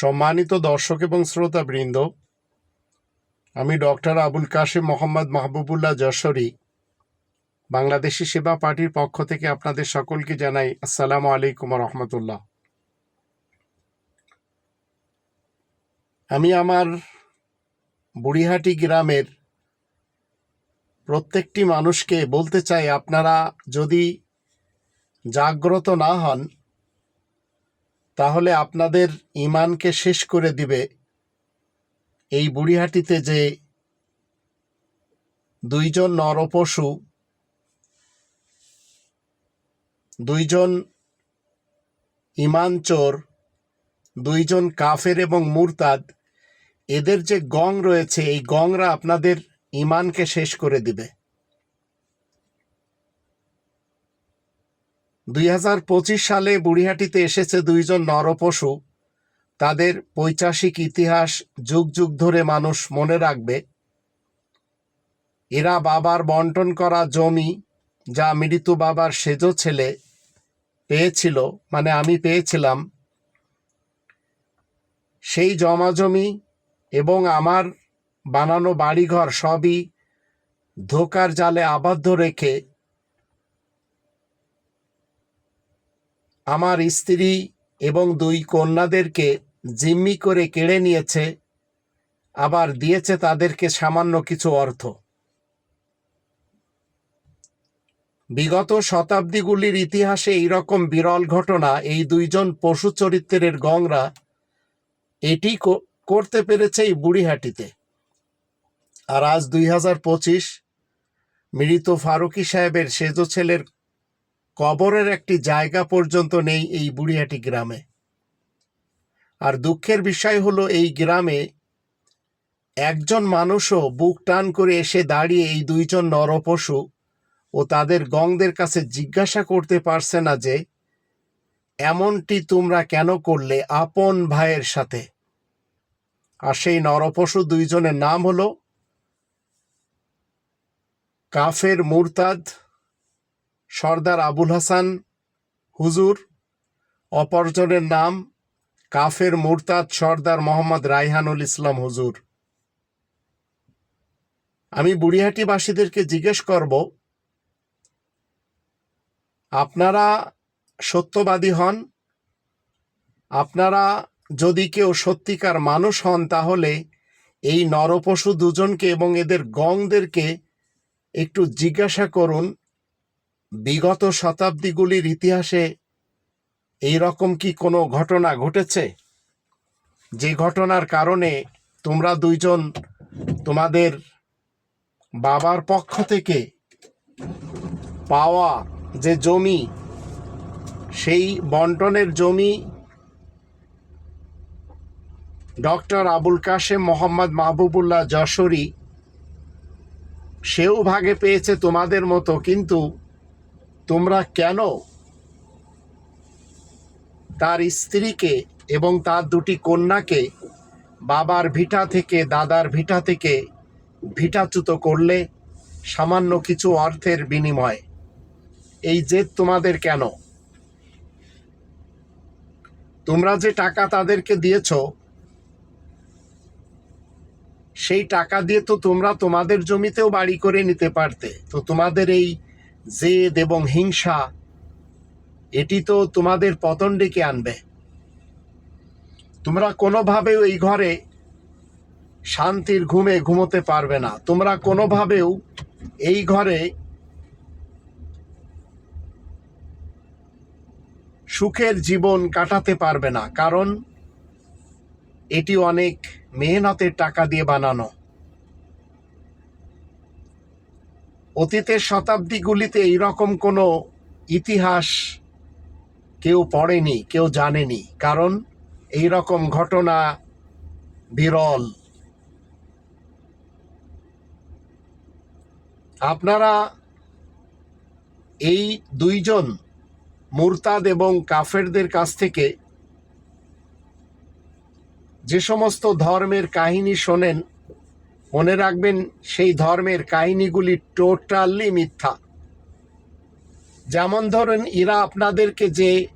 সম্মানিত দর্শক এবং শ্রোতাবৃন্দ, আমি ডক্টর আবুল কাশিম মোহাম্মদ মাহবুবুল্লাহ যশোরী, বাংলাদেশি সেবা পার্টির পক্ষ থেকে আপনাদের সকলকে জানাই আসসালামু আলাইকুম রহমতুল্লাহ। আমি আমার বুড়িহাটি গ্রামের প্রত্যেকটি মানুষকে বলতে চাই, আপনারা যদি জাগ্রত না হন তাহলে আপনাদের ইমানকে শেষ করে দিবে। এই বুড়িহাটিতে যে দুইজন নরপশু, দুইজন ইমান চোর দুইজন কাফের এবং মুরতাদ, এদের যে গং রয়েছে, এই গংরা আপনাদের ইমানকে শেষ করে দিবে। দুই হাজার পঁচিশ সালে বুড়িহাটিতে এসেছে দুইজন নরপশু। তাদের পৈচাসিক ইতিহাস যুগ যুগ ধরে মানুষ মনে রাখবে। এরা বাবার বন্টন করা জমি যা মৃত বাবার সেজ ছেলে পেয়েছিল মানে আমি পেয়েছিলাম। সেই জমা জমি এবং আমার বানানো বাড়িঘর সবই ধোকার জালে আবদ্ধ রেখে আমার স্ত্রী এবং দুই কন্যাদেরকে জিম্মি করে কেড়ে নিয়েছে, আবার দিয়েছে তাদেরকে সামান্য কিছু অর্থ। বিগত শতাব্দীগুলির ইতিহাসে এইরকম বিরল ঘটনা এই দুইজন পশু চরিত্রের গংরা, এটি করতে পেরেছে এই বুড়িহাটিতে। আর আজ দুই হাজার পঁচিশ, মৃত ফারুকি সাহেবের সেজ ছেলের কবরের একটি জায়গা পর্যন্ত নেই এই বুড়িহাটি গ্রামে। আর দুঃখের বিষয় হলো এই গ্রামে একজন মানুষও বুক টান করে এসে দাঁড়িয়ে এই দুইজন নরপশু ও তাদের গংদের কাছে জিজ্ঞাসা করতে পারছে না যে, এমনটি তোমরা কেন করলে আপন ভাইয়ের সাথে? আর সেই নরপশু দুইজনের নাম হলো কাফের মুরতাদ সর্দার আবুল হাসান, হুজুর, অপরজনের নাম কাফের মুরতাদ সর্দার মোহাম্মদ রাইহানুল ইসলাম হুজুর। আমি বুড়িহাটিবাসীদেরকে জিজ্ঞেস করব, আপনারা সত্যবাদী হন? আপনারা যদি কেউ সত্যিকার মানুষ হন, তাহলে এই নরপশু দুজনকে এবং এদের গংদেরকে একটু জিজ্ঞাসা করুন। বিগত শতাব্দীগুলির ইতিহাসে এই রকম কি কোনো ঘটনা ঘটেছে? যে ঘটনার কারণে তোমরা দুইজন তোমাদের বাবার পক্ষ থেকে পাওয়া যে জমি, সেই বন্টনের জমি ডক্টর আবুল কাশেম মোহাম্মদ মাহবুবুল্লাহ যশোরী, সেও ভাগে পেয়েছে তোমাদের মতো। কিন্তু তোমরা কেন তার স্ত্রীকে এবং তার দুটি কন্যাকে বাবার ভিটা থেকে, দাদার ভিটা থেকে ভিটাচ্যুত করলে সামান্য কিছু অর্থের বিনিময়ে? এই জেদ তোমাদের কেন? তোমরা যে টাকা তাদেরকে দিয়েছ, সেই টাকা দিয়ে তো তোমরা তোমাদের জমিতেও বাড়ি করে নিতে পারতে। তো তোমাদের এই জেদ এবং হিংসা, এটি তো তোমাদের পতন ডেকে আনবে। তোমরা কোনোভাবেও এই ঘরে শান্তির ঘুমে ঘুমোতে পারবে না। তোমরা কোনোভাবেও এই ঘরে সুখের জীবন কাটাতে পারবে না, কারণ এটি অনেক মেহনতের টাকা দিয়ে বানানো। অতীতের শতাব্দীগুলিতে এইরকম কোনো ইতিহাস কেউ পড়েনি, কেউ জানেনি। কারণ এই রকম ঘটনা বিরল। আপনারা এই দুইজন মুরতাদ এবং কাফেরদের কাছ থেকে যে সমস্ত ধর্মের কাহিনী শোনেন মনে রাখবেন, সেই ধর্মের কাহিনীগুলি টোটালি মিথ্যা। যেমন ধরেন এরা আপনাদেরকে যে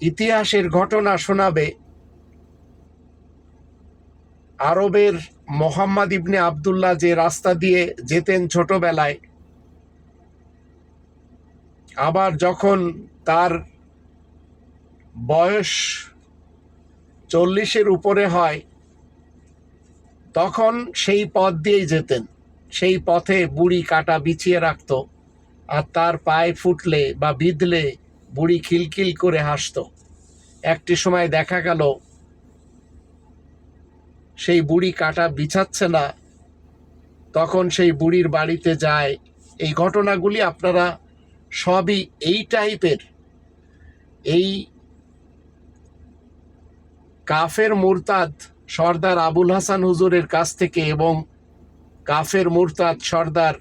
ইতিহাসের ঘটনা শোনাবে, আরবের মোহাম্মদ ইবনে আবদুল্লাহ যে রাস্তা দিয়ে যেতেন ছোটবেলায়, আবার যখন তার বয়স চল্লিশের উপরে হয় তখন সেই পথ দিয়েই যেতেন। সেই পথে বুড়ি কাটা বিছিয়ে রাখতো আর তার পায়ে ফুটলে বা বিঁধলে বুড়ি খিলখিল করে হাসতো। একটি সময় দেখা গেল, সেই বুড়ি কাটা বিছাচ্ছে না। তখন সেই বুড়ির বাড়িতে যায়। এই ঘটনাগুলি আপনারা সবই এই টাইপের। এই কাফের মুরতাদ সর্দার আবুল হাসান হুজুরের কাছ থেকে এবং কাফের মুরতাদ সর্দার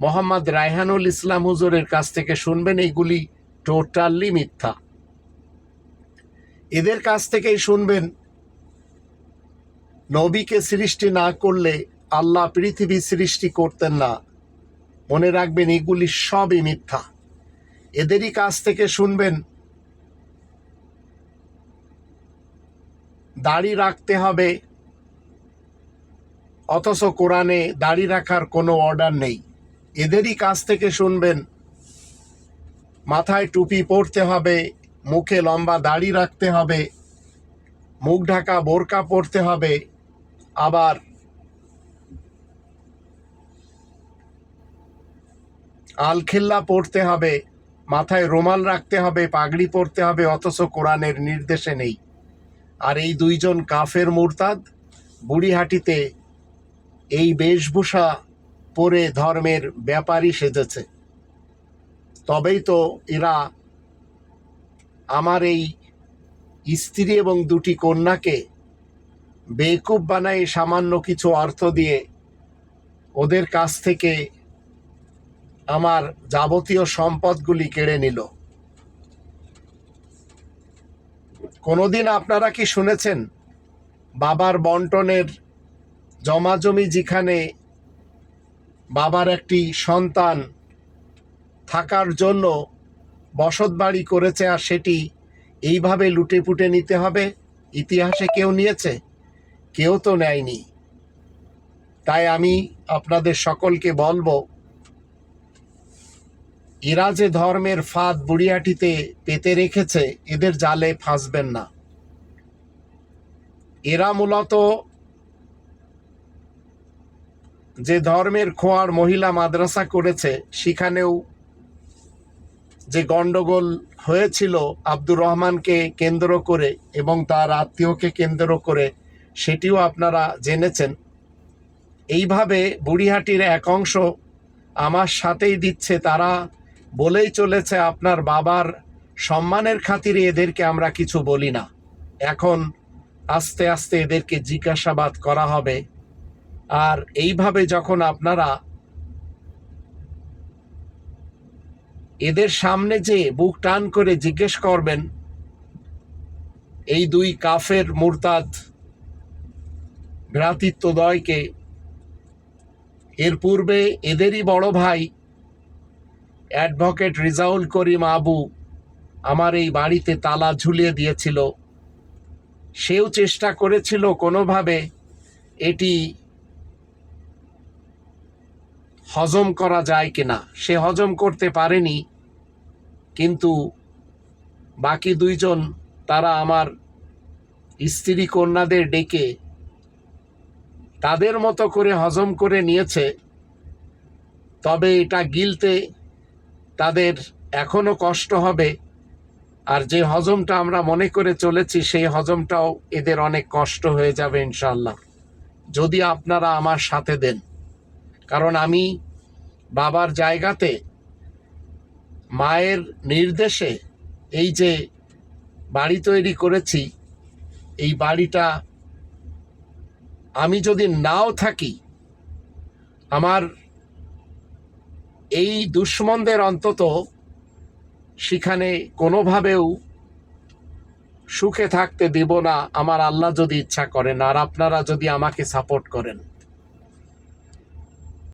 মোহাম্মদ রায়হানুল ইসলাম হুজুরের কাছ থেকে শুনবেন এইগুলি টোটালি মিথ্যা। এদের কাছ থেকেই শুনবেন, নবীকে সৃষ্টি না করলে আল্লাহ পৃথিবী সৃষ্টি করতেন না। মনে রাখবেন এগুলি সবই মিথ্যা। এদেরই কাছ থেকে শুনবেন দাড়ি রাখতে হবে। অথচ কোরআনে দাড়ি রাখার কোনো অর্ডার নেই। এদেরই কাছ থেকে শুনবেন। মাথায় টুপি পরতে হবে, মুখে লম্বা দাড়ি রাখতে হবে, মুখ ঢাকা বোরকা পরতে হবে, আবার আলখেল্লা পড়তে হবে, মাথায় রুমাল রাখতে হবে, পাগড়ি পরতে হবে, অথচ কোরআনের নির্দেশে নেই। আর এই দুইজন কাফের মুরতাদ বুড়িহাটিতে এই বেশভূষা পরে ধর্মের ব্যাপারই সেজেছে। তবেই তো এরা আমার এই স্ত্রী এবং দুটি কন্যাকে বেকুব বানায় সামান্য কিছু অর্থ দিয়ে ওদের কাছ থেকে আমার যাবতীয় সম্পদগুলি কেড়ে নিল। কোনোদিন আপনারা কি শুনেছেন? বাবার বন্টনের জমাজমি যেখানে বাবার একটি সন্তান থাকার জন্য বসত বাড়ি করেছে আর সেটি এইভাবে লুটে পুটে নিতে হবে, ইতিহাসে কেউ নিয়েছে? কেউ তো নেয়নি। তাই আমি আপনাদের সকলকে বলব এরা যে ধর্মের ফাঁদ বুড়িয়াটিতে পেতে রেখেছে, এদের জালে ফাঁসবেন না। এরা মূলত যে ধর্মের খোয়ার মহিলা মাদ্রাসা করেছে, সেখানেও যে গন্ডগোল হয়েছিল আব্দুর রহমানকে কেন্দ্র করে এবং তার আত্মীয়কে কেন্দ্র করে, সেটিও আপনারা জেনেছেন। এইভাবে বুড়িহাটির এক অংশ আমার সাথেই দিচ্ছে, তারা বলেই চলেছে, আপনার বাবার সম্মানের খাতিরে এদেরকে আমরা কিছু বলি না। এখন আস্তে আস্তে এদেরকে জিজ্ঞাসাবাদ করা হবে। আর এইভাবে যখন আপনারা এদের সামনে যে বুক টান করে জিজ্ঞেস করবেন, এই দুই কাফের মুরতাদ ভ্রাতৃত্বদয়কে এর পূর্বে এদেরই বড় ভাই অ্যাডভোকেট রিজাউল করিম আবু আমার এই বাড়িতে তালা ঝুলিয়ে দিয়েছিল। সেও চেষ্টা করেছিল কোনোভাবে এটি হজম করা যায় কিনা। সে হজম করতে পারেনি, কিন্তু বাকি দুইজন তারা আমার স্ত্রী কন্যাদের ডেকে তাদের মতো করে হজম করে নিয়েছে। তবে এটা গিলতে তাদের এখনও কষ্ট হবে। আর যে হজমটা আমরা মনে করে চলেছি, সেই হজমটাও এদের অনেক কষ্ট হয়ে যাবে ইনশাল্লাহ যদি আপনারা আমার সাথে দেন। কারণ আমি বাবার জায়গাতে মায়ের নির্দেশে এই যে বাড়ি তৈরি করেছি, এই বাড়িটা আমি যদি নাও থাকি, আমার এই দুশ্মনদের অন্তত সেখানে কোনোভাবেও সুখে থাকতে দিব না। আমার আল্লাহ যদি ইচ্ছা করেন আর আপনারা যদি আমাকে সাপোর্ট করেন।